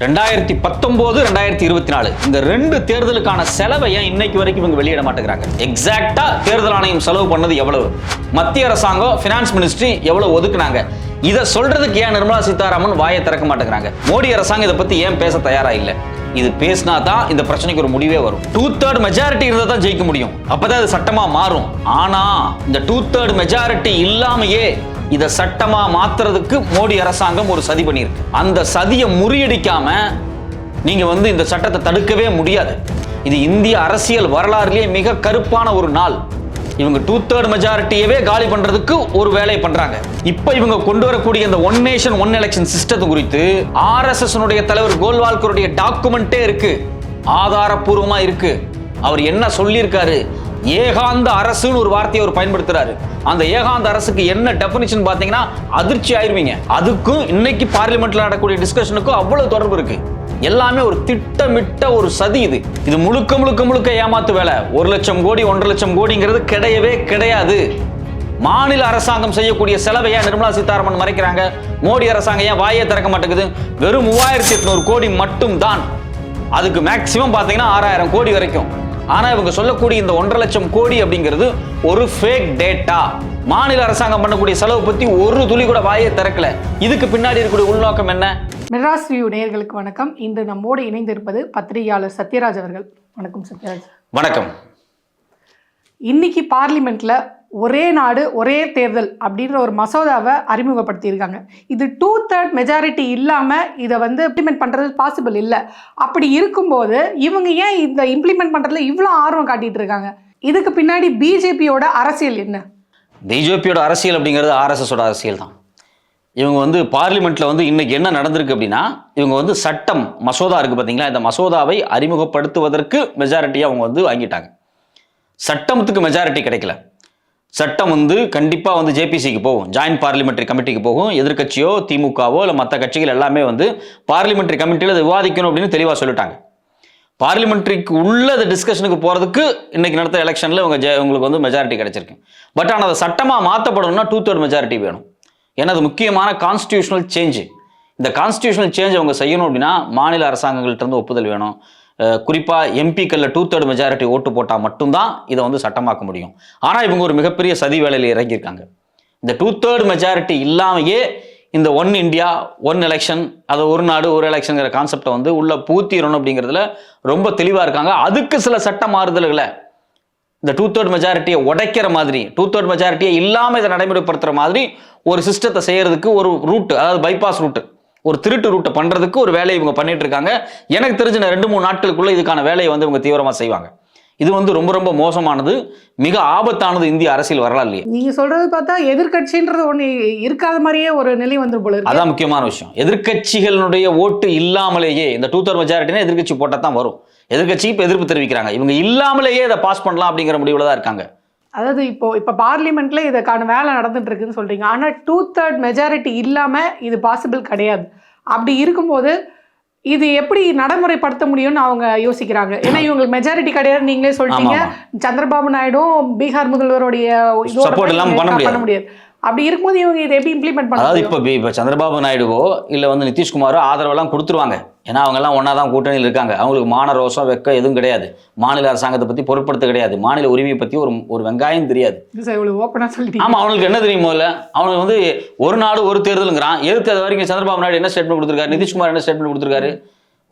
ரெண்டாயிரத்தி பத்தொன்பது ரெண்டாயிரத்தி இருபத்தி நாலு. இந்த ரெண்டு தேர்தலுக்கான செலவை ஏன் இன்னைக்கு வரைக்கும் இவங்க வெளியிட மாட்டேங்கிறாங்க? எக்ஸாக்டா தேர்தல் ஆணையம் செலவு பண்ணது எவ்வளவு? மத்திய அரசாங்கம் பினான்ஸ் மினிஸ்ட்ரி எவ்வளவு ஒதுக்குனாங்க? இதை சொல்றதுக்கு ஏன் நிர்மலா சீதாராமன் வாயை திறக்க மாட்டேங்கிறாங்க? மோடி அரசாங்கம் இதை பத்தி ஏன் பேச தயாரா இல்ல? இது பேசினா தான் இந்த பிரச்சனைக்கு ஒரு முடிவே வரும். டூ தேர்ட் மெஜாரிட்டி இருந்தால் தான் ஜெயிக்க முடியும். அப்பதான் அது சட்டமா மாறும். ஆனா இந்த டூ தேர்ட் மெஜாரிட்டி இல்லாமையே இதை சட்டமா மாத்துறதுக்கு மோடி அரசாங்கம் ஒரு சதி பண்ணியிருக்கு. அந்த சதியை முறியடிக்காம நீங்க வந்து இந்த சட்டத்தை தடுக்கவே முடியாது. இது இந்திய அரசியல் வரலாறுலேயே மிக கருப்பான ஒரு நாள். இவங்க டூ தேர்ட் மெஜாரிட்டியவே காலி பண்றதுக்கு ஒரு வேலையை பண்றாங்க. இப்போ இவங்க கொண்டு வரக்கூடிய இந்த ஒன் நேஷன் ஒன் எலெக்ஷன் சிஸ்டத்தை குறித்து ஆர்எஸ்எஸ் தலைவர் கோல்வால்கருடைய டாக்குமெண்ட்டே இருக்கு. ஆதாரப்பூர்வமா இருக்கு. அவர் என்ன சொல்லியிருக்காரு? ஏகாந்த அரசுன்னு ஒரு வார்த்தையை அவர் பயன்படுத்துறாரு. அந்த ஏகாந்த அரசுக்கு என்ன டெபினிஷன் பார்த்தீங்கன்னா அதிர்ச்சி ஆயிருவீங்க. அதுக்கும் இன்னைக்கு பார்லிமெண்ட்ல நடக்கக்கூடிய டிஸ்கஷனுக்கும் அவ்வளவு தொடர்பு இருக்கு. எல்லாமே ஒரு திட்டமிட்ட ஒரு சதி இது. இது முழுக்க முழுக்க முழுக்க ஏமாத்து வேலை. ஒரு லட்சம் கோடி ஒன்றரை லட்சம் கோடிங்கிறது கிடையவே கிடையாது. மாநில அரசாங்கம் செய்யக்கூடிய செலவை ஏன் நிர்மலா சீதாராமன் மறைக்கிறாங்க? மோடி அரசாங்கம் ஏன் வாயே திறக்க மாட்டேங்குது? வெறும் மூவாயிரத்தி எட்நூறு கோடி மட்டும் தான் அதுக்கு மேக்சிமம் பார்த்தீங்கன்னா ஆறாயிரம் கோடி வரைக்கும். ஆனா இவங்க சொல்லக்கூடிய இந்த ஒன்றரை லட்சம் கோடி அப்படிங்கிறது ஒரு ஃபேக் டேட்டா மாநில அரசாங்கம் பண்ணக்கூடிய செலவு பத்தி ஒரு துளி கூட வாயே திறக்கல. இதுக்கு பின்னாடி இருக்கக்கூடிய உள்நோக்கம் என்ன? மெட்ராஸ் வியூ நேயர்களுக்கு வணக்கம். இன்று நம்மோடு இணைந்திருப்பது பத்திரிகையாளர் சத்யராஜ் அவர்கள். வணக்கம் சத்யராஜ். வணக்கம். இன்னைக்கு பார்லிமெண்ட்ல ஒரே நாடு ஒரே தேர்தல் அப்படின்ற ஒரு மசோதாவை அறிமுகப்படுத்தியிருக்காங்க. இது டூ தேர்ட் மெஜாரிட்டி இல்லாமல் இதை வந்து இம்ப்ளிமெண்ட் பண்ணுறது பாசிபிள் இல்லை. அப்படி இருக்கும்போது இவங்க ஏன் இந்த இம்ப்ளிமெண்ட் பண்ணுறதுல இவ்வளோ ஆர்வம் காட்டிகிட்டு இருக்காங்க? இதுக்கு பின்னாடி பிஜேபியோட அரசியல் என்ன? பிஜேபியோட அரசியல் அப்படிங்கிறது ஆர்எஸ்எஸோட அரசியல் தான். இவங்க வந்து பார்லிமெண்ட்டில் வந்து இன்றைக்கி என்ன நடந்திருக்கு அப்படின்னா இவங்க வந்து சட்டம் மசோதா இருக்குது பார்த்தீங்களா இந்த மசோதாவை அறிமுகப்படுத்துவதற்கு மெஜாரிட்டியை அவங்க வந்து வாங்கிட்டாங்க. சட்டமத்துக்கு மெஜாரிட்டி கிடைக்கல. சட்டம் வந்து கண்டிப்பாக வந்து ஜேபிசிக்கு போகும். ஜாயின்ட் பார்லிமெண்ட்ரி கமிட்டிக்கு போகும். எதிர்க்கட்சியோ திமுகவோ இல்லை மற்ற கட்சிகள் எல்லாமே வந்து பார்லிமெண்ட்ரி கமிட்டியில் அதை விவாதிக்கணும் அப்படின்னு தெளிவாக சொல்லிட்டாங்க. பார்லிமெண்ட்ரிக்கு உள்ள அந்த டிஸ்கஷனுக்கு போகிறதுக்கு இன்னைக்கு நடத்த எலெக்ஷனில் இவங்க ஜெ- உங்களுக்கு வந்து மெஜாரிட்டி கிடச்சிருக்கு. பட் ஆனால் அதை சட்டமாக மாற்றப்படணும்னா டூ தேர்ட் மெஜாரிட்டி வேணும். ஏன்னா அது முக்கியமான கான்ஸ்டியூஷனல் சேஞ்சு இந்த கான்ஸ்டியூஷனல் சேஞ்ச் அவங்க செய்யணும் அப்படின்னா மாநில அரசாங்கங்கள்ட்ட இருந்து ஒப்புதல் வேணும். குறிப்பாக எம்பிக்களில் டூ தேர்ட் மெஜாரிட்டி ஓட்டு போட்டால் மட்டும்தான் இதை வந்து சட்டமாக்க முடியும். ஆனால் இவங்க ஒரு மிகப்பெரிய சதி வேலையில் இறங்கியிருக்காங்க. இந்த டூ தேர்ட் மெஜாரிட்டி இல்லாமையே இந்த ஒன் இந்தியா ஒன் எலெக்ஷன் அது ஒரு நாடு ஒரு எலெக்ஷனுங்கிற கான்செப்டை வந்து உள்ள பூத்திரணும் அப்படிங்கிறதுல ரொம்ப தெளிவாக இருக்காங்க. அதுக்கு சில சட்ட மாறுதல்களை இந்த டூ தேர்ட் மெஜாரிட்டியை உடைக்கிற மாதிரி டூ தேர்ட் மெஜாரிட்டியை இல்லாமல் இதை நடைமுறைப்படுத்துகிற மாதிரி ஒரு சிஸ்டத்தை செய்கிறதுக்கு ஒரு ரூட்டு அதாவது பைபாஸ் ரூட்டு ஒரு திருட்டு ரூட்டை பண்றதுக்கு ஒரு வேலையை இவங்க பண்ணிட்டு இருக்காங்க. எனக்கு தெரிஞ்ச ரெண்டு மூணு நாட்களுக்குள்ள இதுக்கான வேலையை வந்து இவங்க தீவிரமா செய்வாங்க. இது வந்து ரொம்ப ரொம்ப மோசமானது. மிக ஆபத்தானது இந்திய அரசியல் வரலாறுலயே. நீங்க சொல்றது பார்த்தா எதிர்க்கட்சின்றது ஒன்று இருக்காத மாதிரியே ஒரு நிலை வந்து போல அதான் முக்கியமான விஷயம். எதிர்க்கட்சிகளுடைய ஓட்டு இல்லாமலேயே இந்த டூ தேர்ட் மெஜாரிட்டினா எதிர்க்கட்சி போட்டால் தான் வரும். எதிர்க்கட்சி இப்போ எதிர்ப்பு தெரிவிக்கிறாங்க. இவங்க இல்லாமலேயே இதை பாஸ் பண்ணலாம் அப்படிங்கிற முடிவில் தான் இருக்காங்க. அதாவது இப்போ இப்போ பார்லிமெண்ட்ல இதுக்கான வேலை நடந்துட்டு இருக்குன்னு சொல்றீங்க. ஆனா டூ தேர்ட் மெஜாரிட்டி இல்லாம இது பாசிபிள் கிடையாது. அப்படி இருக்கும்போது இது எப்படி நடைமுறைப்படுத்த முடியும்னு அவங்க யோசிக்கிறாங்க. ஏன்னா இவங்களுக்கு மெஜாரிட்டி கிடையாது நீங்களே சொல்லிட்டீங்க. சந்திரபாபு நாயுடும் பீகார் முதல்வருடைய பண்ண முடியாது. அப்படி இருக்கும்போது இவங்க இதை எப்படி இம்ப்ளிமெண்ட் பண்ண அதாவது? இப்போ இப்போ சந்திரபாபு நாயுடுவோ இல்லை வந்து நிதிஷ்குமாரோ ஆதரவெல்லாம் கொடுத்துருவாங்க. ஏன்னா அவங்க எல்லாம் ஒன்றா தான் கூட்டணியில் இருக்காங்க. அவங்களுக்கு மான ரோசம் வெக்கம் எதுவும் கிடையாது. மாநில அரசாங்கத்தை பற்றி பொருட்படுத்த கிடையாது. மாநில உரிமையை பற்றி ஒரு ஒரு வெங்காயம் தெரியாது. இது சார் இவ்வளவு ஓப்பனா சொல்லிட்டீங்க. ஆமா அவனுக்கு என்ன தெரியும் முதல்ல அவனுக்கு வந்து ஒரு நாடு ஒரு தேர்தலுங்கிறான். எதுக்கு அது வரைக்கும் சந்திரபாபு நாயுடு என்ன ஸ்டேட்மெண்ட் கொடுத்துருக்காரு? நிதிஷ்குமார் என்ன ஸ்டேட்மெண்ட் கொடுத்துருக்காரு?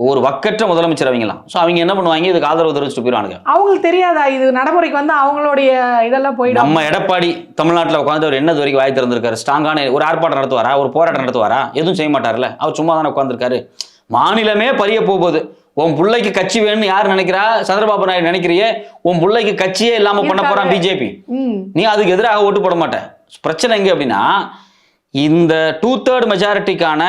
ஒரு வக்கற்ற முதலமைச்சர் அவங்கலாம் ஸோ அவங்க என்ன பண்ணுவாங்க? இதுக்கு ஆதரவு தெரிவிச்சுட்டு போயிடுவானுங்க. அவங்களுக்கு தெரியாதா? இது நடைமுறைக்கு வந்து அவங்களுடைய இதெல்லாம் போயிடும். நம்ம எடப்பாடி தமிழ்நாட்டில் உட்காந்து அவர் என்ன வரைக்கும் வாய் திறந்திருக்காரு? ஸ்ட்ராங்கான ஒரு ஆர்ப்பாட்டம் நடத்துவாரா? ஒரு போராட்டம் நடத்துவாரா? எதுவும் செய்ய மாட்டார்ல? அவர் சும்மா தானே உட்காந்துருக்காரு மாநிலமே பறிய போகுது. உன் பிள்ளைக்கு கட்சி வேணும்னு யார் நினைக்கிறா? சந்திரபாபு நாயுடு நினைக்கிறியே? உன் பிள்ளைக்கு கட்சியே இல்லாம பண்ண போறான் பிஜேபி நீ அதுக்கு எதிராக ஓட்டு போட மாட்ட. பிரச்சனை எங்க அப்படின்னா இந்த டூ தேர்ட் மெஜாரிட்டிக்கான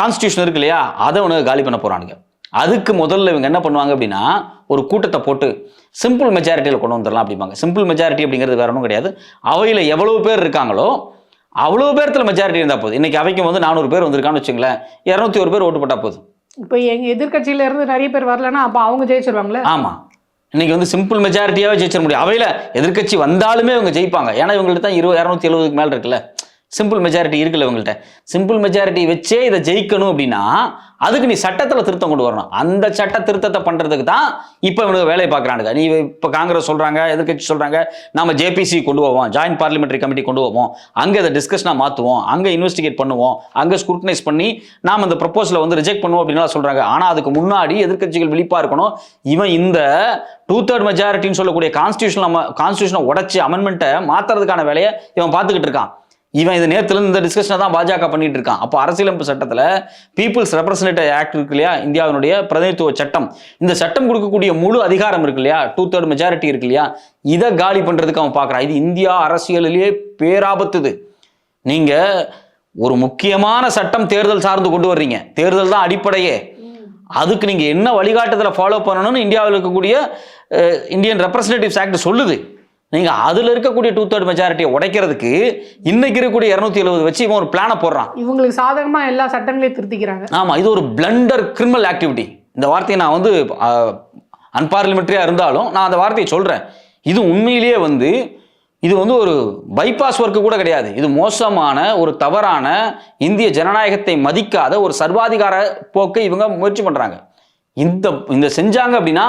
கான்ஸ்டியூஷன் இருக்கு இல்லையா? அதை உனக்கு காலி பண்ண போறானுங்க. அதுக்கு முதல்ல இவங்க என்ன பண்ணுவாங்க அப்படின்னா ஒரு கூட்டத்தை போட்டு சிம்பிள் மெஜாரிட்டியில் கொண்டு வந்துடலாம் அப்படிம்பாங்க. சிம்பிள் மெஜாரிட்டி அப்படிங்கிறது வேற ஒன்றும் கிடையாது. அவையில் எவ்வளவு பேர் இருக்காங்களோ அவ்வளோ பேர்த்துல மெஜாரிட்டி இருந்தால் போதும். இன்னைக்கு அவைக்கும் வந்து நானூறு பேர் வந்திருக்கான்னு வச்சுங்களேன். இரநூத்தி ஒரு பேர் ஓட்டு போட்டா போதும். இப்போ எங்க எதிர்க்கட்சியில இருந்து நிறைய பேர் வரலன்னா அப்ப அவங்க ஜெயிச்சிருவாங்களே? ஆமா. இன்னைக்கு வந்து சிம்பிள் மெஜாரிட்டியாவே ஜெயிச்சிட முடியும். அவையில எதிர்க்கட்சி வந்தாலுமே இவங்க ஜெயிப்பாங்க. ஏன்னா இவங்களுக்கு தான் இருபது இரநூத்தி எழுபதுக்கு மேல இருக்குல்ல. சிம்பிள் மெஜாரிட்டி இருக்குல்ல இவங்கள்ட்ட. சிம்பிள் மெஜாரிட்டி வச்சே இதை ஜெயிக்கணும் அப்படின்னா அதுக்கு நீ சட்டத்தில் திருத்தம் கொண்டு வரணும். அந்த சட்ட திருத்தத்தை பண்ணுறதுக்கு தான் இப்போ இவனுக்கு வேலையை பார்க்குறானுங்க. நீ இப்போ காங்கிரஸ் சொல்கிறாங்க எதிர்கட்சி சொல்கிறாங்க நாம ஜேபிசி கொண்டு போவோம் ஜாயின்ட் பார்லிமெண்ட்ரி கமிட்டி கொண்டு போவோம். அங்கே அதை டிஸ்கஷனாக மாற்றுவோம் அங்கே இன்வெஸ்டிகேட் பண்ணுவோம் அங்கே ஸ்க்ரூட்டனைஸ் பண்ணி நாம் அந்த ப்ரப்போசலை வந்து ரிஜெக்ட் பண்ணுவோம் அப்படின்லாம் சொல்கிறாங்க ஆனால் அதுக்கு முன்னாடி எதிர்க்கட்சிகள் விழிப்பாக இருக்கணும். இவன் இந்த டூ தேர்ட் மெஜாரிட்டின்னு சொல்லக்கூடிய கான்ஸ்டியூஷன் நம்ம கான்ஸ்டியூஷனை உடச்சி அமெண்ட்மெண்ட்டை மாற்றுறதுக்கான வேலையை இவன் பார்த்துக்கிட்டு இருக்கான். இவன் இது நேரத்துல இந்த டிஸ்கஷனை தான் பாஜக பண்ணிட்டு இருக்கான். அப்போ அரசியலமைப்பு சட்டத்தில் பீப்புள்ஸ் ரெப்ரசன்டேட்டிவ் ஆக்ட் இருக்கு இல்லையா? இந்தியாவினுடைய பிரதிநிதித்துவ சட்டம். இந்த சட்டம் கொடுக்கக்கூடிய முழு அதிகாரம் இருக்கு இல்லையா? டூ தேர்ட் மெஜாரிட்டி இருக்கு இல்லையா? இதை காலி பண்ணுறதுக்கு அவன் பார்க்குறான் இது இந்தியா அரசியலிலேயே பேராபத்துது. நீங்கள் ஒரு முக்கியமான சட்டம் தேர்தல் சார்ந்து கொண்டு வர்றீங்க. தேர்தல் தான் அடிப்படையே. அதுக்கு நீங்கள் என்ன வழிகாட்டுதலை ஃபாலோ பண்ணணும்னு இந்தியாவில் இருக்கக்கூடிய இந்தியன் ரெப்ரசன்டேட்டிவ்ஸ் ஆக்ட் சொல்லுது. நீங்க அதுல இருக்கக்கூடிய டூ தேர்ட் மெஜாரிட்டியை உடைக்கிறதுக்கு இன்னைக்கு இருக்கக்கூடிய இருநூத்தி எழுபது வச்சு இவன் ஒரு பிளானை போடுறான். இவங்களுக்கு சாதகமா எல்லா சட்டங்களையும் திருத்திக்கிறாங்க. ஆமா இது ஒரு பிளண்டர் கிரிமினல் ஆக்டிவிட்டி இந்த வார்த்தையை நான் வந்து அன்பார்லிமெண்ட்ரியா இருந்தாலும் நான் அந்த வார்த்தையை சொல்றேன். இது உண்மையிலேயே வந்து இது வந்து ஒரு பைபாஸ் ஒர்க்கு கூட கிடையாது. இது மோசமான ஒரு தவறான இந்திய ஜனநாயகத்தை மதிக்காத ஒரு சர்வாதிகார போக்கை இவங்க முயற்சி பண்றாங்க. இந்த இந்த செஞ்சாங்க அப்படின்னா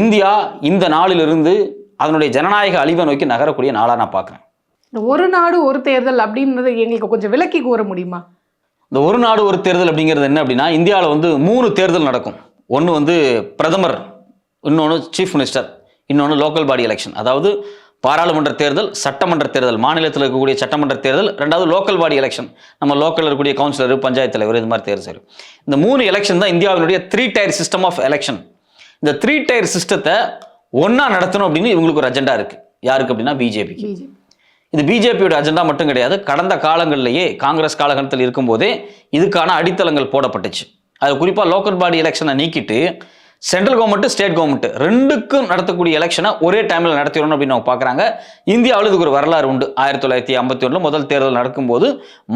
இந்தியா இந்த நாளிலிருந்து அதனுடைய ஜனநாயக அழிவை நோக்கி நகரக்கூடிய நாளா நான் பார்க்குறேன். இந்த ஒரு நாடு ஒரு தேர்தல் அப்படின்றது எங்களுக்கு கொஞ்சம் விலக்கி கூற முடியுமா? இந்த ஒரு நாடு ஒரு தேர்தல் அப்படிங்கிறது என்ன அப்படின்னா இந்தியாவில் வந்து மூணு தேர்தல் நடக்கும். ஒன்று வந்து பிரதமர் இன்னொன்று சீஃப் மினிஸ்டர் இன்னொன்று லோக்கல் பாடி எலெக்ஷன் அதாவது பாராளுமன்ற தேர்தல் சட்டமன்ற தேர்தல் மாநிலத்தில் இருக்கக்கூடிய சட்டமன்ற தேர்தல் ரெண்டாவது லோக்கல் பாடி எலெக்ஷன் நம்ம லோக்கலில் இருக்கக்கூடிய கவுன்சிலர் பஞ்சாயத்து தலைவர் இது மாதிரி தேர்தல் இந்த மூணு எலெக்ஷன் தான் இந்தியாவினுடைய three tier system of election இந்த த்ரீ டயர் சிஸ்டத்தை ஒன்றா நடத்தணும் அப்படின்னு இவங்களுக்கு ஒரு அஜெண்டா இருக்குது யாருக்கு அப்படின்னா பிஜேபிக்கு பிஜேபி இது பிஜேபியோட அஜெண்டா மட்டும் கிடையாது. கடந்த காலங்களிலேயே காங்கிரஸ் காலகட்டத்தில் இருக்கும்போதே இதுக்கான அடித்தளங்கள் போடப்பட்டுச்சு. அது குறிப்பாக லோக்கல் பாடி எலெக்ஷனை நீக்கிட்டு சென்ட்ரல் கவர்மெண்ட் ஸ்டேட் கவர்மெண்ட் ரெண்டுக்கும் நடத்தக்கூடிய எலெக்ஷனை ஒரே டைமில் நடத்திடணும் அப்படின்னு அவங்க பார்க்குறாங்க இந்தியாவில் இதுக்கு ஒரு வரலாறு உண்டு. ஆயிரத்தி தொள்ளாயிரத்தி ஐம்பத்தி ஒன்றில் முதல் தேர்தல் நடக்கும்போது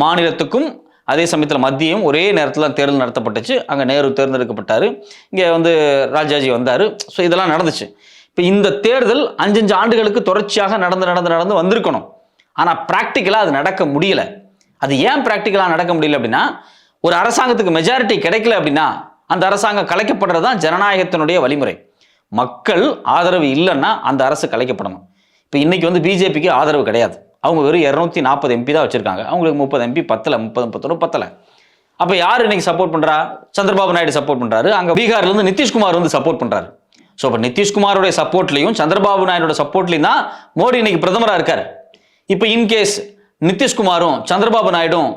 மாநிலத்துக்கும் அதே சமயத்தில் மத்தியும் ஒரே நேரத்தில் தேர்தல் நடத்தப்பட்டுச்சு. அங்கே நேரு தேர்ந்தெடுக்கப்பட்டார். இங்கே வந்து ராஜாஜி வந்தார். ஸோ இதெல்லாம் நடந்துச்சு. இப்போ இந்த தேர்தல் அஞ்சஞ்சு ஆண்டுகளுக்கு தொடர்ச்சியாக நடந்து நடந்து நடந்து வந்திருக்கணும். ஆனால் ப்ராக்டிக்கலாக அது நடக்க முடியல. அது ஏன் ப்ராக்டிக்கலாக நடக்க முடியல அப்படின்னா ஒரு அரசாங்கத்துக்கு மெஜாரிட்டி கிடைக்கல அப்படின்னா அந்த அரசாங்கம் கலைக்கப்படுறது தான் ஜனநாயகத்தினுடைய வழிமுறை. மக்கள் ஆதரவு இல்லைன்னா அந்த அரசு கலைக்கப்படணும். இப்போ இன்னைக்கு வந்து பிஜேபிக்கு ஆதரவு கிடையாது. அவங்க வெறும் இரநூத்தி நாற்பது எம்பி தான் வச்சுருக்காங்க. அவங்களுக்கு முப்பது எம்பி பத்தில் முப்பது முப்பத்தொன்று பத்தல. அப்போ யார் இன்னைக்கு சப்போர்ட் பண்ணுறா சந்திரபாபு நாயுடு சப்போர்ட் பண்ணுறாரு அங்கே பீகார்லேருந்து நிதிஷ்குமார் வந்து சப்போர்ட் பண்ணுறாரு ஸோ இப்போ நிதிஷ்குமாரோடைய சப்போர்ட்லையும் சந்திரபாபு நாயுடோட சப்போர்ட்லையும் தான் மோடி இன்னைக்கு பிரதமராக இருக்கார். இப்போ இன்கேஸ் நிதிஷ்குமாரும் சந்திரபாபு நாயுடும்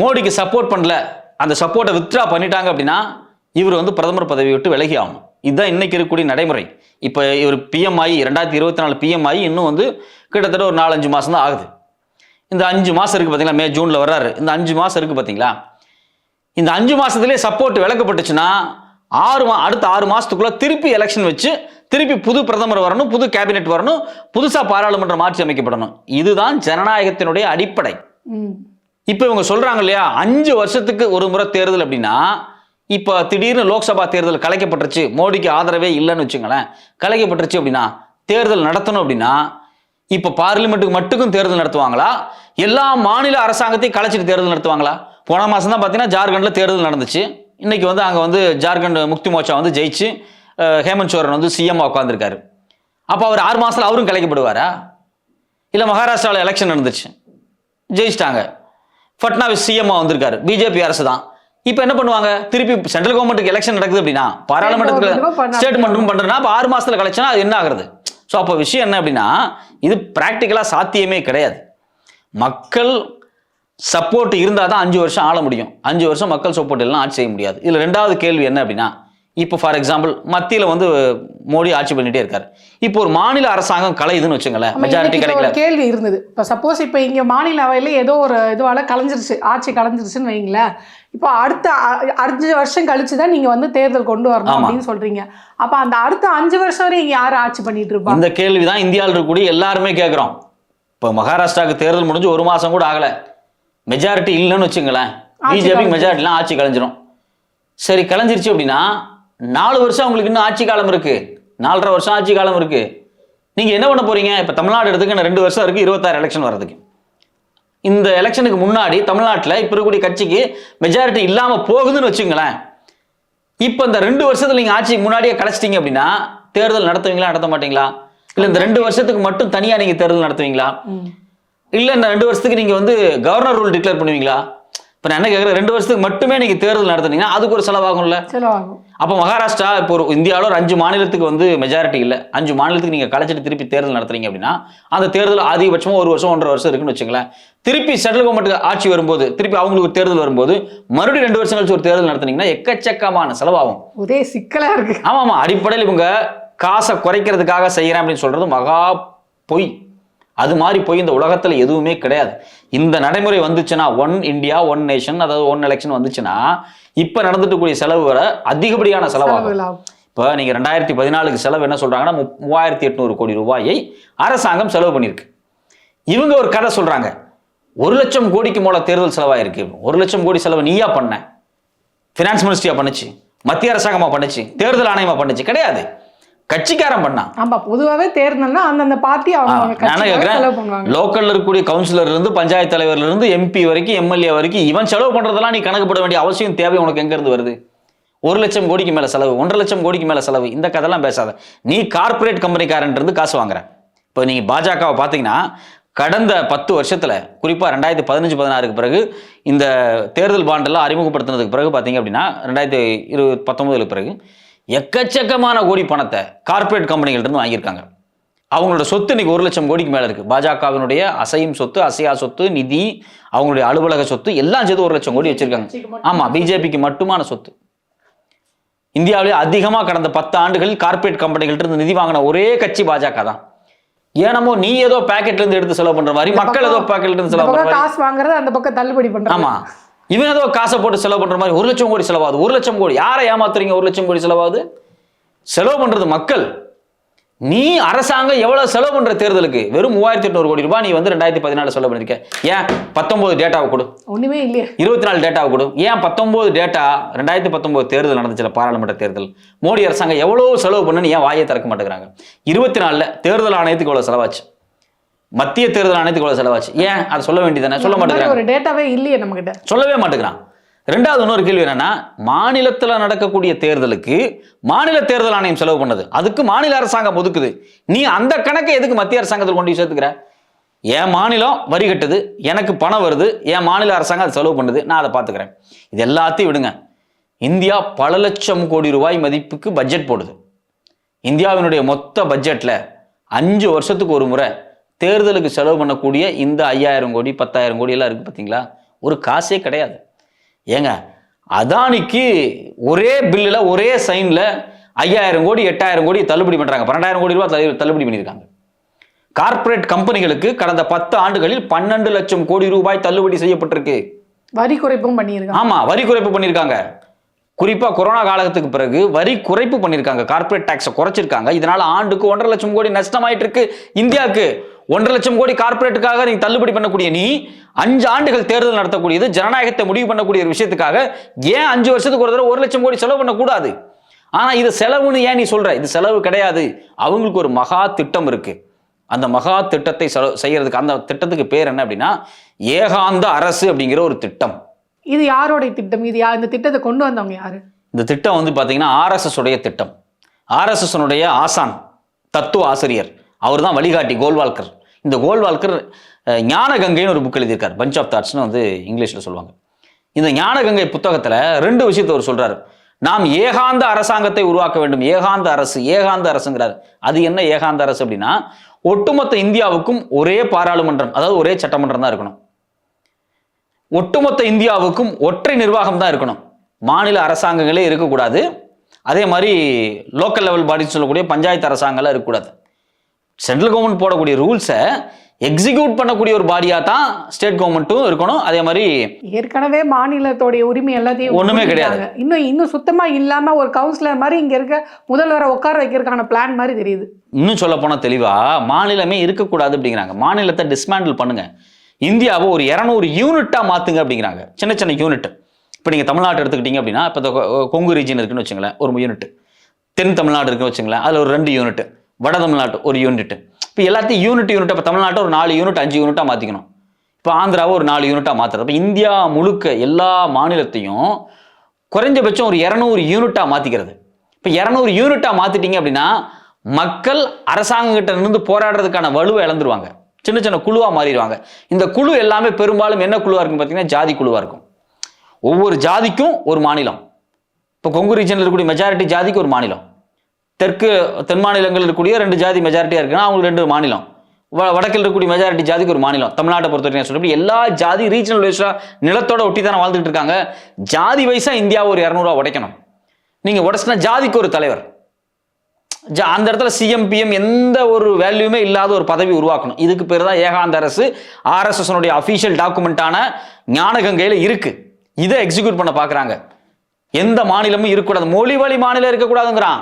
மோடிக்கு சப்போர்ட் பண்ணல அந்த சப்போர்ட்டை வித்ட்ரா பண்ணிட்டாங்க அப்படின்னா இவர் வந்து பிரதமர் பதவி விட்டு விலகி ஆகணும். இதுதான் இன்னைக்கு இருக்கக்கூடிய நடைமுறை. இப்போ இவர் பிஎம் ஆகி ரெண்டாயிரத்தி இருபத்தி நாலு பிஎம் ஆகி இன்னும் வந்து கிட்டத்தட்ட ஒரு நாலஞ்சு மாதம் தான் ஆகுது. இந்த அஞ்சு மாதம் இருக்குது பார்த்தீங்களா மே ஜூனில் வர்றாரு. இந்த அஞ்சு மாதம் இருக்குது பார்த்தீங்களா இந்த அஞ்சு மாதத்துலேயே சப்போர்ட் விளக்கப்பட்டுச்சுன்னா ஆறு மா அடுத்த ஆறு மாசத்துக்குள்ள திருப்பி எலெக்ஷன் வச்சு திருப்பி புது பிரதமர் வரணும் புது கேபினெட் வரணும் புதுசா பாராளுமன்றம் ஆட்சி அமைக்கப்படணும். இதுதான் ஜனநாயகத்தினுடைய அடிப்படை. இப்போ இவங்க சொல்றாங்க இல்லையா அஞ்சு வருஷத்துக்கு ஒரு முறை தேர்தல் அப்படின்னா இப்போ திடீர்னு லோக்சபா தேர்தல் கலைக்கப்பட்டுருச்சு மோடிக்கு ஆதரவே இல்லைன்னு வச்சுங்களேன் கலைக்கப்பட்டுருச்சு அப்படின்னா தேர்தல் நடத்தணும் அப்படின்னா இப்போ பார்லிமெண்ட்டுக்கு மட்டுக்கும் தேர்தல் நடத்துவாங்களா? எல்லா மாநில அரசாங்கத்தையும் கலைச்சிட்டு தேர்தல் நடத்துவாங்களா? போன மாதம் தான் பார்த்தீங்கன்னா ஜார்க்கண்டில் தேர்தல் நடந்துச்சு. இன்னைக்கு வந்து அங்கே வந்து ஜார்க்கண்ட் முக்தி மோர்ச்சா வந்து ஜெயிச்சு ஹேமந்த் சோரன் வந்து சிஎம் உட்காந்துருக்காரு அப்போ அவர் ஆறு மாசத்துல அவரும் கலைக்கப்படுவாரா? இல்லை மகாராஷ்டிராவில் எலெக்ஷன் நடந்துச்சு. ஜெயிச்சிட்டாங்க. ஃபட்னாவிஸ் சிஎம்மா வந்திருக்காரு. பிஜேபி அரசு தான். இப்போ என்ன பண்ணுவாங்க? திருப்பி சென்ட்ரல் கவர்மெண்ட்டுக்கு எலெக்ஷன் நடக்குது அப்படின்னா பாராளுமன்றத்துக்கு government-க்கும் பண்ண- ஸ்டேட் மட்டும் பண்றதுன்னா அப்போ ஆறு மாசத்துல கலெக்ஷனா அது என்ன ஆகுறது? ஸோ அப்போ விஷயம் என்ன அப்படின்னா இது ப்ராக்டிக்கலாக சாத்தியமே கிடையாது. மக்கள் சப்போர்ட் இருந்தால் தான் அஞ்சு வருஷம் ஆள முடியும். அஞ்சு வருஷம் மக்கள் சப்போர்ட் எல்லாம் ஆட்சி செய்ய முடியாது. இதில் ரெண்டாவது கேள்வி என்ன அப்படின்னா இப்போ ஃபார் எக்ஸாம்பிள் மத்தியில் வந்து மோடி ஆட்சி பண்ணிட்டே இருக்காரு. இப்போ ஒரு மாநில அரசாங்கம் கலையுதுன்னு வச்சுங்களேன் மெஜாரிட்டி கிடைக்கல கேள்வி இருந்தது. இப்போ சப்போஸ் இப்போ இங்க மாநில அவையில ஏதோ ஒரு இதுவால கலைஞ்சிருச்சு ஆட்சி கலைஞ்சிருச்சுன்னு வைங்களேன். இப்போ அடுத்த அஞ்சு வருஷம் கழிச்சு தான் நீங்க வந்து தேர்தல் கொண்டு வரணும். அப்படின்னு சொல்றீங்க. அப்ப அந்த அடுத்த அஞ்சு வருஷம் வரை இங்க யாரு ஆட்சி பண்ணிட்டு இருப்பா? இந்த கேள்வி தான் இந்தியாவில் இருக்கக்கூடிய எல்லாருமே கேட்குறோம் இப்போ மகாராஷ்டிராவுக்கு தேர்தல் முடிஞ்சு ஒரு மாசம் கூட ஆகல. மெஜாரிட்டி இல்லைன்னு வச்சுங்களேன். பிஜேபி. மெஜாரிட்டிலாம் ஆட்சி கலைஞ்சிரும். சரி கலைஞ்சிருச்சு அப்படின்னா நாலு வருஷம் உங்களுக்கு இன்னும் ஆட்சி காலம் இருக்கு. நாலரை வருஷம் ஆட்சி காலம் இருக்கு. நீங்க என்ன பண்ண போறீங்க? இப்போ தமிழ்நாடு எடுத்துக்க இன்னும் ரெண்டு வருஷம் இருக்கு இருபத்தாறு எலெக்ஷன் வர்றதுக்கு. இந்த எலெக்ஷனுக்கு முன்னாடி தமிழ்நாட்டில் இப்போ இருக்கக்கூடிய கட்சிக்கு மெஜாரிட்டி இல்லாமல் போகுதுன்னு வச்சுங்களேன். இப்போ இந்த ரெண்டு வருஷத்துல நீங்க ஆட்சிக்கு முன்னாடியே கலைச்சிட்டீங்க அப்படின்னா தேர்தல் நடத்துவீங்களா நடத்த மாட்டீங்களா? இல்ல இந்த ரெண்டு வருஷத்துக்கு மட்டும் தனியா நீங்க தேர்தல் நடத்துவீங்களா. இல்ல இந்த ரெண்டு வருஷத்துக்கு நீங்க வந்து கவர்னர் ரூல் டிக்ளேர் பண்ணுவீங்களா? இப்ப நான் என்ன கேட்குறேன் ரெண்டு வருஷத்துக்கு மட்டுமே நீங்க தேர்தல் நடத்துனீங்கன்னா அதுக்கு ஒரு செலவாகும்ல? செலவாகும். அப்போ மகாராஷ்டிரா இப்போ ஒரு இந்தியாவில் ஒரு அஞ்சு மாநிலத்துக்கு வந்து மெஜாரிட்டி இல்லை. அஞ்சு மாநிலத்துக்கு நீங்கள் கலைச்சிட்டு திருப்பி தேர்தல் நடத்துறீங்க அப்படின்னா அந்த தேர்தல் அதிகபட்சமாக ஒரு வருஷம் ஒன்றரை வருஷம் இருக்குன்னு வச்சுங்களேன் திருப்பி சென்ட்ரல் கவர்மெண்ட் ஆட்சி வரும்போது திருப்பி அவங்களுக்கு ஒரு தேர்தல் வரும்போது மறுபடியும் ரெண்டு வருஷம் கழிச்சு ஒரு தேர்தல் நடத்துனீங்கன்னா எக்கச்சக்கமான செலவாகும். ஒரே சிக்கலா இருக்கு. ஆமா ஆமா அடிப்படையில் இவங்க காசை குறைக்கிறதுக்காக செய்கிறேன் அப்படின்னு சொல்றது மகா பொய். அது மாதிரி போய் இந்த உலகத்துல எதுவுமே கிடையாது. இந்த நடைமுறை வந்துச்சுன்னா ஒன் இந்தியா ஒன் நேஷன் அதாவது ஒன் எலெக்ஷன் வந்துச்சுன்னா இப்ப நடந்துட்டு கூடிய செலவு வர அதிகப்படியான செலவாகும். இப்போ நீங்க ரெண்டாயிரத்தி பதினாலுக்கு செலவு என்ன சொல்றாங்கன்னா மூவாயிரத்தி எட்நூறு கோடி ரூபாயை அரசாங்கம் செலவு பண்ணியிருக்கு. இவங்க ஒரு கதை சொல்றாங்க. ஒரு லட்சம் கோடிக்கு மேல தேர்தல் செலவாயிருக்கு. ஒரு லட்சம் கோடி செலவு நீயா பண்ண? ஃபினான்ஸ் மினிஸ்ட்ரியா பண்ணுச்சு. மத்திய அரசாங்கமா பண்ணுச்சு. தேர்தல் ஆணையமா பண்ணுச்சு. கிடையாது. கட்சிக்காரன் பண்ணான். ஆமா பொதுவாவே தேர்தல்னா அந்தந்த பார்ட்டி அவங்க லோக்கல்ல இருக்கக்கூடிய கவுன்சிலர்ல இருந்து பஞ்சாயத்து தலைவர்ல இருந்து எம்பி வரைக்கும் எம்எல்ஏ வரைக்கும் இவன் செலவு பண்றதெல்லாம் நீ கணக்கு போட வேண்டிய அவசியம் தேவை உனக்கு எங்க இருந்து வருது? ஒரு லட்சம் கோடிக்கு மேல செலவு ஒன்றரை லட்சம் கோடிக்கு மேல செலவு இந்த கதைலாம் பேசாத. நீ கார்ப்பரேட் கம்பெனிக்காரன் இருந்து காசு வாங்குற. இப்போ நீங்க பாஜகவை பார்த்தீங்கன்னா கடந்த பத்து வருஷத்துல குறிப்பா ரெண்டாயிரத்தி பதினஞ்சு பதினாறுக்கு பிறகு இந்த தேர்தல் பாண்டெல்லாம் அறிமுகப்படுத்தினதுக்கு பிறகு பார்த்தீங்க அப்படின்னா ரெண்டாயிரத்தி இருபது பத்தொன்பதுக்கு பிறகு எக்கச்சக்கமான கோடி பணத்தை கார்ப்பரேட் கம்பெனிகள்ட்ட வாங்கியிருக்காங்க. அவங்களோட சொத்து இன்னைக்கு ஒரு லட்சம் கோடிக்கு மேல இருக்கு. பாஜகவினுடைய அசையும் சொத்து அசையா சொத்து நிதி அவங்களுடைய அலுவலக சொத்து எல்லாம் சேர்த்து ஒரு லட்சம் கோடி வச்சிருக்காங்க. ஆமா பிஜேபிக்கு மட்டுமான சொத்து. இந்தியாவிலே அதிகமா கடந்த பத்து ஆண்டுகளில் கார்ப்பரேட் கம்பெனிகள்ட்ட இருந்து நிதி வாங்கின ஒரே கட்சி பாஜக தான். ஏனமோ நீ ஏதோ பாக்கெட்ல இருந்து எடுத்து செலவு பண்ற மாதிரி மக்கள் ஏதோ பாக்கெட்ல இருந்து செலவு பண்ற காசு வாங்குறது அந்த பக்கம் தள்ளுபடி பண்றாங்க ஆமா. இவன் ஏதோ காசை போட்டு செலவு பண்ற மாதிரி ஒரு லட்சம் கோடி செலவாகுது. ஒரு லட்சம் கோடி. யாரை ஏமாத்துறீங்க? ஒரு லட்சம் கோடி செலவாகுது. செலவு பண்றது மக்கள். நீ அரசாங்கம் எவ்வளவு செலவு பண்ற தேர்தலுக்கு? வெறும் மூவாயிரத்தி எட்நூறு கோடி ரூபாய் நீ வந்து ரெண்டாயிரத்தி பதினாலு செலவு பண்ணிருக்க. ஏன்? பத்தொன்பது டேட்டாவை கொடு. ஒண்ணுமே இல்லையே. இருபத்தி நாலு டேட்டாவை கொடு. ஏன் பத்தொன்பது டேட்டா ரெண்டாயிரத்தி பத்தொன்பது தேர்தல் நடந்துச்சுல பாராளுமன்ற தேர்தல்? மோடி அரசாங்கம் எவ்வளவு செலவு பண்ணுன்னு ஏன் வாயை திறக்க மாட்டேங்கிறாங்க? இருபத்தி நாலுல தேர்தல் ஆணையத்துக்கு எவ்வளவு செலவாச்சு? மத்திய தேர்தல் ஆணையத்துக்கு செலவாச்சு. ஏன்? அதை சொல்ல வேண்டியதானே சொல்ல மாட்டேங்கிறாங்க ஒரு டேட்டாவே இல்லையே நம்ம கிட்ட சொல்லவே மாட்டேங்கிறான். ரெண்டாவது இன்னொரு கேள்வி என்னன்னா மாநிலத்துல நடக்கக்கூடிய தேர்தலுக்கு மாநில தேர்தல் ஆணையம் செலவு பண்ணது. அதுக்கு மாநில அரசாங்கம் ஒதுக்குது. நீ அந்த கணக்கை எதுக்கு மத்திய அரசாங்கத்தில் கொண்டு சேர்த்துக்கிற? என் மாநிலம் வரி கட்டுது எனக்கு பணம் வருது என் மாநில அரசாங்கம் அதை செலவு பண்ணுது நான் அதை பார்த்துக்கிறேன். இது எல்லாத்தையும் விடுங்க. இந்தியா பல லட்சம் கோடி ரூபாய் மதிப்புக்கு பட்ஜெட் போடுது. இந்தியாவினுடைய மொத்த பட்ஜெட்ல அஞ்சு வருஷத்துக்கு ஒரு முறை தேர்தலுக்கு செலவு பண்ணக்கூடிய இந்த ஐயாயிரம் கோடி பத்தாயிரம் கோடி எல்லாம் இருக்கு பார்த்தீங்களா ஒரு காசே கிடையாது. ஏங்க அதானிக்கு ஒரே பில்லில் ஒரே சைனில் ஐயாயிரம் கோடி எட்டாயிரம் கோடி தள்ளுபடி பண்ணுறாங்க பன்னெண்டாயிரம் கோடி தள்ளு- தள்ளுபடி பண்ணியிருக்காங்க. கார்ப்பரேட் கம்பெனிகளுக்கு கடந்த பத்து ஆண்டுகளில் பன்னெண்டு லட்சம் கோடி ரூபாய் தள்ளுபடி செய்யப்பட்டிருக்கு. வரி குறைப்பும் பண்ணியிருக்காங்க. ஆமா வரி குறைப்பு பண்ணியிருக்காங்க. குறிப்பாக கொரோனா காலத்துக்கு பிறகு வரி குறைப்பு பண்ணியிருக்காங்க. கார்ப்பரேட் டேக்ஸை குறைச்சிருக்காங்க. இதனால் ஆண்டுக்கு ஒன்றரை லட்சம் கோடி நஷ்டமாயிட்டு இருக்கு. இந்தியாவுக்கு ஒன்றரை லட்சம் கோடி கார்ப்பரேட்டுக்காக நீ தள்ளுபடி பண்ணக்கூடிய நீ அஞ்சு ஆண்டுகள் தேர்தல் நடத்தக்கூடியது ஜனநாயகத்தை முடிவு பண்ணக்கூடிய ஒரு விஷயத்துக்காக ஏன் அஞ்சு வருஷத்துக்கு ஒரு தடவை ஒரு லட்சம் கோடி செலவு பண்ணக்கூடாது? ஆனால் இது செலவுன்னு ஏன் நீ சொல்கிற இது செலவு கிடையாது. அவங்களுக்கு ஒரு மகா திட்டம் இருக்கு. அந்த மகா திட்டத்தை செலவு செய்யறதுக்கு அந்த திட்டத்துக்கு பேர் என்ன அப்படின்னா ஏகாந்த அரசு அப்படிங்கிற ஒரு திட்டம். இது யாரோடைய திட்டம்? இது யா இந்த திட்டத்தை கொண்டு வந்தவங்க யாரு? இந்த திட்டம் வந்து பார்த்தீங்கன்னா ஆர்எஸ்எஸ் உடைய திட்டம். ஆர்எஸ்எஸ்னுடைய ஆசான் தத்துவ ஆசிரியர். அவர் தான் வழிகாட்டி கோல்வால்கர். இந்த கோல்வால்கர் ஞானகங்கைன்னு ஒரு புக் எழுதியிருக்கார். பஞ்ச் ஆஃப் தாட்ஸ்னு வந்து இங்கிலீஷில் சொல்லுவாங்க. இந்த ஞானகங்கை புத்தகத்தில் ரெண்டு விஷயத்தை அவர் சொல்கிறார் நாம் ஏகாந்த அரசாங்கத்தை உருவாக்க வேண்டும். ஏகாந்த அரசு ஏகாந்த அரசுங்கிறார். அது என்ன ஏகாந்த அரசு அப்படின்னா ஒட்டுமொத்த இந்தியாவுக்கும் ஒரே பாராளுமன்றம் அதாவது ஒரே சட்டமன்றம் தான் இருக்கணும். ஒட்டுமொத்த இந்தியாவுக்கும் ஒற்றை நிர்வாகம் தான் இருக்கணும். மாநில அரசாங்கங்களே இருக்கக்கூடாது. அதே மாதிரி லோக்கல் லெவல் பாடிஸ் சொல்லக்கூடிய பஞ்சாயத்து அரசாங்கம்லாம் இருக்கக்கூடாது. சென்ட்ரல் கவர்மெண்ட் போடக்கூடிய ரூல்ஸை எக்ஸிக்யூட் பண்ணக்கூடிய ஒரு பாடியாக தான் ஸ்டேட் கவர்மெண்ட்டும் இருக்கணும். அதே மாதிரி ஏற்கனவே மாநிலத்தோடைய உரிமை எல்லாத்தையும் ஒண்ணுமே கொடுத்துட்டாங்க. இன்னும் இன்னும் சுத்தமா இல்லாம ஒரு கவுன்சிலர் மாதிரி இங்க இருக்க முதல்வரை உட்கார வைக்கிறதுக்கான பிளான் மாதிரி தெரியுது. இன்னும் சொல்ல போனால் தெளிவாக மாநிலமே இருக்கக்கூடாது அப்படிங்கிறாங்க. மாநிலத்தை டிஸ்மேண்டில் பண்ணுங்க. இந்தியாவை ஒரு இரநூறு யூனிட்டாக மாற்றுங்க அப்படிங்கிறாங்க. சின்ன சின்ன யூனிட் இப்போ நீங்கள் தமிழ்நாட்டை எடுத்துக்கிட்டீங்க அப்படின்னா இப்போ இந்த கொ- கொங்கு ரீஜன் இருக்குன்னு வச்சுங்களேன் ஒரு யூனிட் தென் தமிழ்நாடு இருக்குன்னு வச்சுங்களேன் அதில் ஒரு ரெண்டு யூனிட் வட தமிழ்நாட்டு ஒரு யூனிட் இப்போ எல்லாத்தையும் யூனிட் யூனிட் இப்போ தமிழ்நாட்டை ஒரு நாலு யூனிட் அஞ்சு யூனிட்டாக மாற்றிக்கணும் இப்போ ஆந்திராவை ஒரு நாலு யூனிட்டாக மாற்றுறது இப்போ இந்தியா முழுக்க எல்லா மாநிலத்தையும் குறைஞ்சபட்சம் ஒரு இரநூறு யூனிட்டாக மாற்றிக்கிறது இப்போ இரநூறு யூனிட்டாக மாற்றிட்டீங்க அப்படின்னா மக்கள் அரசாங்கங்கிட்ட இருந்து போராடுறதுக்கான வலுவை இழந்துருவாங்க. சின்ன சின்ன குழுவாக மாறிடுவாங்க. இந்த குழு எல்லாமே பெரும்பாலும் என்ன குழுவாக இருக்கும் பார்த்தீங்கன்னா ஜாதி குழுவாக இருக்கும். ஒவ்வொரு ஜாதிக்கும் ஒரு மாநிலம். இப்போ கொங்கு ரீஜனில் இருக்கக்கூடிய மெஜாரிட்டி ஜாதிக்கு ஒரு மாநிலம். தெற்கு தென் மாநிலங்களில் இருக்கக்கூடிய ரெண்டு ஜாதி மெஜாரிட்டியாக இருக்குன்னா அவங்களுக்கு ரெண்டு மாநிலம். வ வடக்கில் இருக்கக்கூடிய மெஜாரிட்டி ஜாதிக்கு ஒரு மாநிலம். தமிழ்நாட்டை பொறுத்த வரைக்கும் சொல்லி எல்லா ஜாதி ரீஜனல் வைஸாக நிலத்தோட ஒட்டி தானே வாழ்ந்துட்டு இருக்காங்க. ஜாதி வைஸாக இந்தியாவை ஒரு இரநூறுவா உடைக்கணும். நீங்கள் உடச்சினா ஜாதிக்கு ஒரு தலைவர். அந்த இடத்துல சிஎம் பிஎம் எந்த ஒரு வேல்யூமே இல்லாத ஒரு பதவி உருவாக்கணும். இதுக்கு பேர் தான் ஏகாந்த அரசு. ஆர்எஸ்எஸ்னுடைய அஃபீஷியல் டாக்குமெண்ட்டான ஞானகங்கையில் இருக்கு. இதை எக்ஸிக்யூட் பண்ண பார்க்குறாங்க எந்த மாநிலமும் இருக்கக்கூடாது. மொழி வழி மாநிலம் இருக்கக்கூடாதுங்கிறான்.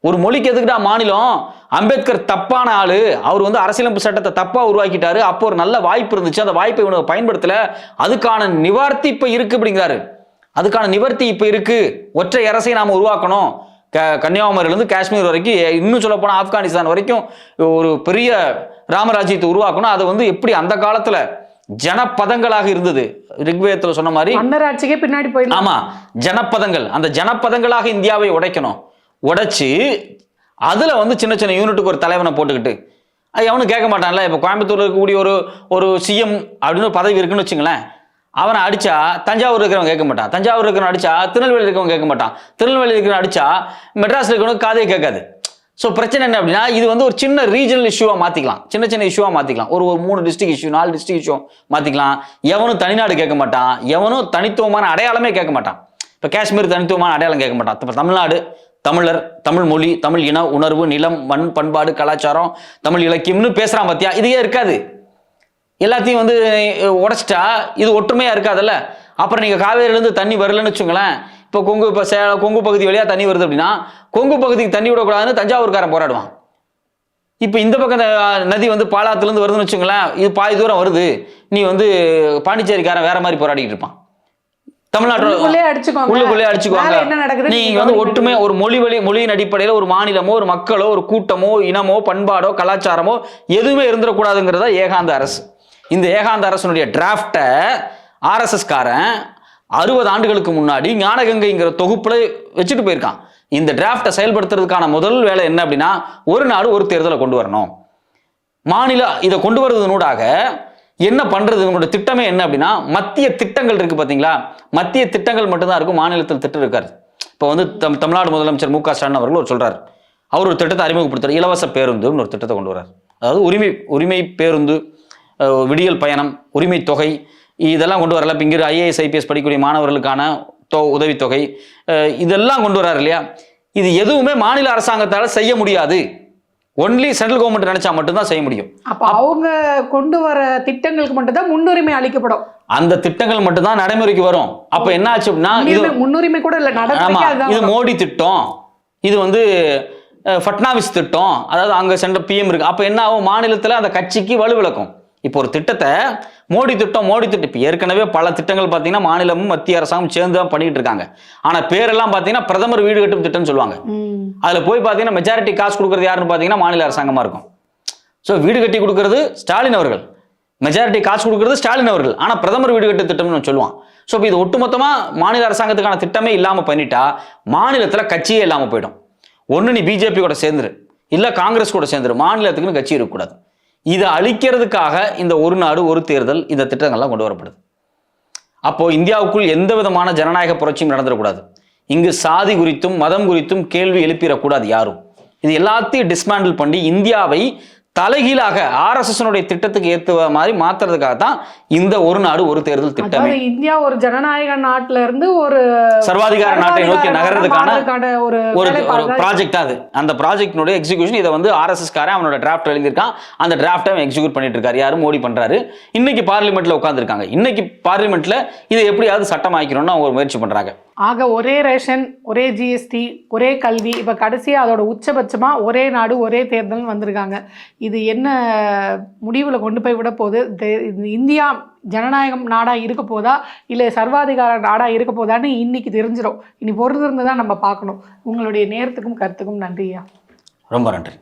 ஒரு மொழிக்கு எதுக்குடா மாநிலம்? அம்பேத்கர் தப்பான ஆள். அவர் வந்து அரசியலமைப்பு சட்டத்தை தப்பாக உருவாக்கிட்டாரு. அப்போ ஒரு நல்ல வாய்ப்பு இருந்துச்சு. அந்த வாய்ப்பை இவனுக்கு பயன்படுத்தலை. அதுக்கான நிவார்த்தி இப்போ இருக்கு அப்படிங்கிறாரு. அதுக்கான நிவர்த்தி இப்போ இருக்கு. ஒற்றை அரசை நாம் உருவாக்கணும். கன்னியாகுமரியிலிருந்து காஷ்மீர் வரைக்கும் இன்னும் சொல்ல போனா ஆப்கானிஸ்தான் வரைக்கும் ஒரு பெரிய ராமராஜ்யத்தை உருவாக்கணும். அது வந்து எப்படி அந்த காலத்துல ஜனப்பதங்களாக இருந்தது? ரிக்வேதத்துல சொன்ன மாதிரி மன்னராட்சிக்கே பின்னாடி போயிடலாம். ஆமா ஜனப்பதங்கள். அந்த ஜனப்பதங்களாக இந்தியாவை உடைக்கணும். உடைச்சு அதுல வந்து சின்ன சின்ன யூனிட்டுக்கு ஒரு தலைவனை போட்டுக்கிட்டு அது எவனும் கேட்க மாட்டான்ல. இப்போ கோயம்புத்தூர்ல இருக்கக்கூடிய ஒரு ஒரு சிஎம் அப்படின்னு ஒரு பதவி இருக்குன்னு வச்சுங்களேன். அவனை அடிச்சா தஞ்சாவூர் இருக்கிறவன் கேட்க மாட்டான். தஞ்சாவூர் இருக்கிறவன் அடிச்சா திருநெல்வேலி இருக்கிறவன் கேட்க மாட்டான். திருநெல்வேலி இருக்கிறவன் அடிச்சா மெட்ராஸில் இருக்கிறவனுக்கு காதே கேட்காது. ஸோ பிரச்சனை என்ன அப்படின்னா இது வந்து ஒரு சின்ன ரீஜனல் இஷ்யூவாக மாற்றிக்கலாம் சின்ன சின்ன இஷ்யூவாக மாற்றிக்கலாம் ஒரு ஒரு மூணு டிஸ்ட்ரிக் இஷ்யூ நாலு டிஸ்ட்ரிக் இஷ்யூ மாற்றிக்கலாம் எவனும் தனிநாடு கேட்க மாட்டான். எவனும் தனித்துவமான அடையாளமே கேட்க மாட்டான். இப்போ காஷ்மீர் தனித்துவமான அடையாளம் கேட்க மாட்டான். இப்போ தமிழ்நாடு தமிழர் தமிழ் மொழி தமிழ் இன உணர்வு நிலம் மண் பண்பாடு கலாச்சாரம் தமிழ் இலக்கியம்னு பேசுகிறான் பார்த்தியா இதுவே இருக்காது. எல்லாத்தையும் வந்து உடைச்சிட்டா இது ஒற்றுமையா இருக்காதுல்ல? அப்புறம் நீங்க காவேரியிலேருந்து தண்ணி வரலன்னு வச்சுங்களேன் இப்போ கொங்கு இப்போ சே கொங்கு பகுதி வழியா தண்ணி வருது அப்படின்னா கொங்கு பகுதிக்கு தண்ணி விடக்கூடாதுன்னு தஞ்சாவூர்காரன் போராடுவான். இப்போ இந்த பக்கம் நதி வந்து பாலாத்துலேருந்து வருதுன்னு வச்சுங்களேன் இது பாதி தூரம் வருது நீ வந்து பாண்டிச்சேரிக்காரன் வேற மாதிரி போராடிட்டு இருப்பான். உள்ளுக்குள்ளே அடிச்சுக்குவாங்க. நீங்க வந்து ஒற்றுமை ஒரு மொழி வழி மொழியின் அடிப்படையில் ஒரு மாநிலமோ ஒரு மக்களோ ஒரு கூட்டமோ இனமோ பண்பாடோ கலாச்சாரமோ எதுவுமே இருந்துடக்கூடாதுங்கிறதா ஏகாந்த அரசு. இந்த ஏகாந்த அரசனுடைய டிராஃப்டை ஆர்எஸ்எஸ்காரன் அறுபது ஆண்டுகளுக்கு முன்னாடி ஞானகங்கைங்கிற தொகுப்புல வச்சுட்டு போயிருக்கான். இந்த டிராஃப்டை செயல்படுத்துறதுக்கான முதல் வேலை என்ன அப்படின்னா ஒரு நாடு ஒரு தேர்தலை கொண்டு வரணும். மாநில இதை கொண்டு வருவதனூடாக என்ன பண்றது? இவங்களோட திட்டமே என்ன அப்படின்னா மத்திய திட்டங்கள் இருக்கு பாத்தீங்களா? மத்திய திட்டங்கள் மட்டும்தான் இருக்கும் மாநிலத்தில் திட்டம் இருக்காரு இப்போ வந்து தம் தமிழ்நாடு முதலமைச்சர் மு க ஸ்டாலின் அவர்கள் ஒரு சொல்றாரு. அவர் ஒரு திட்டத்தை அறிமுகப்படுத்துறாரு. இலவச பேருந்துன்னு ஒரு திட்டத்தை கொண்டு வர்றார். அதாவது உரிமை உரிமை பேருந்து விடியல் பயணம் உரிமை தொகை இதெல்லாம் கொண்டு வரல. இங்கே ஐஏஎஸ் ஐபிஎஸ் படிக்கக்கூடிய மாணவர்களுக்கான தொ உதவித்தொகை. இதெல்லாம் கொண்டு வர்றாரு இல்லையா? இது எதுவுமே மாநில அரசாங்கத்தால் செய்ய முடியாது. ஒன்லி சென்ட்ரல் கவர்மெண்ட் நினைச்சா மட்டும்தான் செய்ய முடியும். அப்ப அவங்க கொண்டு வர திட்டங்களுக்கு மட்டும்தான் முன்னுரிமை அளிக்கப்படும். அந்த திட்டங்கள் மட்டும்தான் நடைமுறைக்கு வரும். அப்ப என்ன ஆச்சு அப்படின்னா இது முன்னுரிமை- கூட இல்ல. ஆமா இது. மோடி திட்டம். இது வந்து ஃபட்னாவிஸ் திட்டம். அதாவது அங்க சென்ற பிஎம் இருக்கு. அப்ப என்ன ஆகும்? மாநிலத்துல அந்த கட்சிக்கு வலுவிளக்கும் இப்போ ஒரு திட்டத்தை மோடி திட்டம் மோடி திட்டம். இப்போ ஏற்கனவே பல திட்டங்கள் பார்த்தீங்கன்னா மாநிலமும் மத்திய அரசாங்கம் சேர்ந்து தான் பண்ணிட்டு இருக்காங்க. ஆனா பேரெல்லாம் பார்த்தீங்கன்னா பிரதமர் வீடு கட்டும் திட்டம்னு சொல்லுவாங்க. அதுல போய் பார்த்தீங்கன்னா மெஜாரிட்டி காசு கொடுக்குறது யாருன்னு பார்த்தீங்கன்னா மாநில அரசாங்கமா இருக்கும். ஸோ வீடு கட்டி கொடுக்கறது ஸ்டாலின் அவர்கள். மெஜாரிட்டி காசு கொடுக்கறது ஸ்டாலின் அவர்கள். ஆனால் பிரதமர் வீடு கட்டு திட்டம்னு சொல்லுவான். ஸோ இப்போ இது ஒட்டுமொத்தமாக மாநில அரசாங்கத்துக்கான திட்டமே இல்லாமல் பண்ணிட்டா மாநிலத்தில் கட்சியே இல்லாமல் போயிடும். ஒன்று நீ பிஜேபி கூட சேர்ந்துரு. இல்லை காங்கிரஸ் கூட சேர்ந்துரு. மாநிலத்துக்குன்னு கட்சி இருக்கக்கூடாது. இதை அழிக்கிறதுக்காக இந்த ஒரு நாடு ஒரு தேர்தல் இந்த திட்டங்கள்லாம் கொண்டு வரப்படுது. அப்போ இந்தியாவுக்குள் எந்த விதமான ஜனநாயக புரட்சியும் நடந்துடக்கூடாது. இங்கு சாதி குறித்தும் மதம் குறித்தும் கேள்வி எழுப்பிடக்கூடாது யாரும். இது எல்லாத்தையும் டிஸ்மேண்டில் பண்ணி இந்தியாவை தலைகீழாக ஆர்எஸ்எஸ்னுடைய திட்டத்துக்கு ஏற்ற மாதிரி மாத்துறதுக்காக தான் இந்த ஒரு நாடு ஒரு தேர்தல் திட்டமே. இந்தியா ஒரு ஜனநாயக நாட்டுல இருந்து ஒரு சர்வாதிகார நாட்டை நோக்கி நகர்றதுக்கான ஒரு ஒரு ப்ராஜெக்ட் அது. அந்த ப்ராஜெக்டினுடைய எக்ஸிகியூஷன் இதை வந்து ஆர்எஸ்எஸ் காரன் அவனோட டிராஃப்ட் எழுதியிருக்கான். அந்த டிராஃப்டை அவன் எக்ஸிக்யூட் பண்ணிட்டு இருக்காரு. யாரு மோடி பண்றாரு. இன்னைக்கு பார்லிமெண்ட்ல உட்காந்துருக்காங்க இன்னைக்கு பார்லிமெண்ட்ல இதை எப்படியாவது சட்டமாக்கணும்னு அவங்க ஒரு முயற்சி பண்றாங்க. ஆக ஒரே ரேஷன் ஒரே ஜிஎஸ்டி ஒரே கல்வி இப்போ கடைசியாக அதோட உச்சபட்சமாக ஒரே நாடு ஒரே தேர்தல் வந்திருக்காங்க. இது என்ன முடிவில் கொண்டு போய் விட போகுது? இந்தியா ஜனநாயகம் நாடாக இருக்க போதா? இல்லை சர்வாதிகார நாடாக இருக்க போதான்னு இன்னைக்கு தெரிஞ்சிடும் இனி பொறுத்திருந்து தான் நம்ம பார்க்கணும். உங்களுடைய நேரத்துக்கும் கருத்துக்கும் நன்றியா ரொம்ப நன்றி.